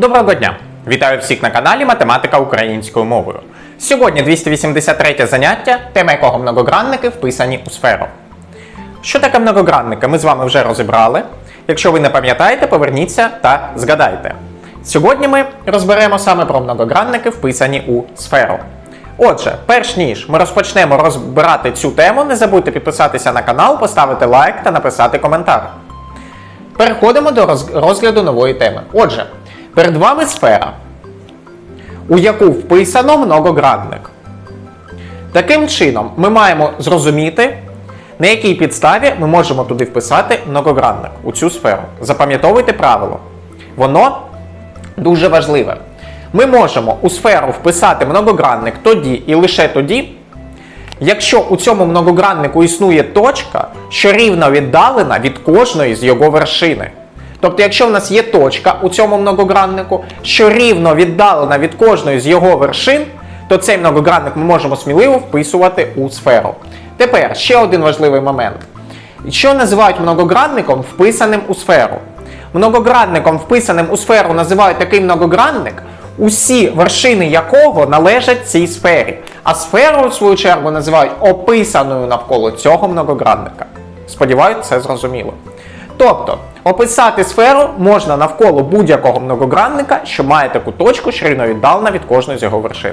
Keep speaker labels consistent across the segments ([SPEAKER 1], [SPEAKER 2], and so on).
[SPEAKER 1] Доброго дня! Вітаю всіх на каналі Математика українською мовою. Сьогодні 283 заняття, тема якого многогранники вписані у сферу. Що таке многогранники, ми з вами вже розібрали. Якщо ви не пам'ятаєте, поверніться та згадайте. Сьогодні ми розберемо саме про многогранники, вписані у сферу. Отже, перш ніж ми розпочнемо розбирати цю тему, не забудьте підписатися на канал, поставити лайк та написати коментар. Переходимо до розгляду нової теми. Отже, перед вами сфера, у яку вписано многогранник. Таким чином, ми маємо зрозуміти, на якій підставі ми можемо туди вписати многогранник у цю сферу. Запам'ятовуйте правило. Воно дуже важливе. Ми можемо у сферу вписати многогранник тоді і лише тоді, якщо у цьому многограннику існує точка, що рівно віддалена від кожної з його вершини. Тобто, якщо в нас є точка у цьому многограннику, що рівно віддалена від кожної з його вершин, то цей многогранник ми можемо сміливо вписувати у сферу. Тепер ще один важливий момент. Що називають многогранником, вписаним у сферу? Многогранником, вписаним у сферу, називають такий многогранник, усі вершини якого належать цій сфері. А сферу, в свою чергу, називають описаною навколо цього многогранника. Сподіваюсь, це зрозуміло. Тобто, описати сферу можна навколо будь-якого многогранника, що має таку точку, рівно віддалена від кожної з його вершин.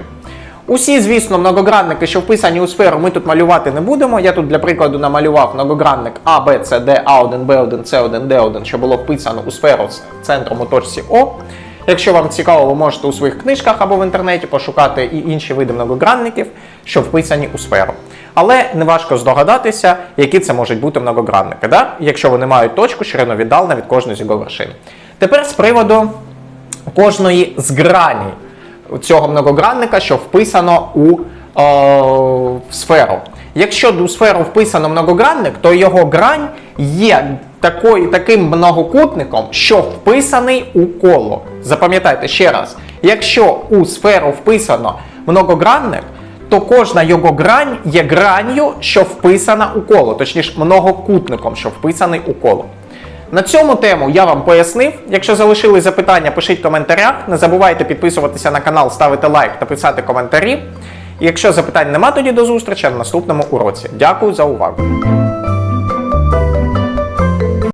[SPEAKER 1] Усі, звісно, многогранники, що вписані у сферу, ми тут малювати не будемо. Я тут для прикладу намалював многогранник А, Б, С, Д, А1, Б1, С1, Д1, що було вписано у сферу з центром у точці О. Якщо вам цікаво, ви можете у своїх книжках або в інтернеті пошукати і інші види многогранників, що вписані у сферу. Але не важко здогадатися, які це можуть бути многогранники, да? якщо вони мають точку, рівно віддалена від кожної з його вершин. Тепер з приводу кожної з грані цього многогранника, що вписано у е, в сферу. Якщо у сферу вписано многогранник, то його грань є такою, таким многокутником, що вписаний у коло. Запам'ятайте ще раз: якщо у сферу вписано многогранник, то кожна його грань є гранню, що вписана у коло, точніше, многокутником, що вписаний у коло. На цьому тему я вам пояснив. Якщо залишили запитання, пишіть в коментарях. Не забувайте підписуватися на канал, ставити лайк та писати коментарі. І якщо запитань нема, тоді до зустрічі на наступному уроці. Дякую за увагу.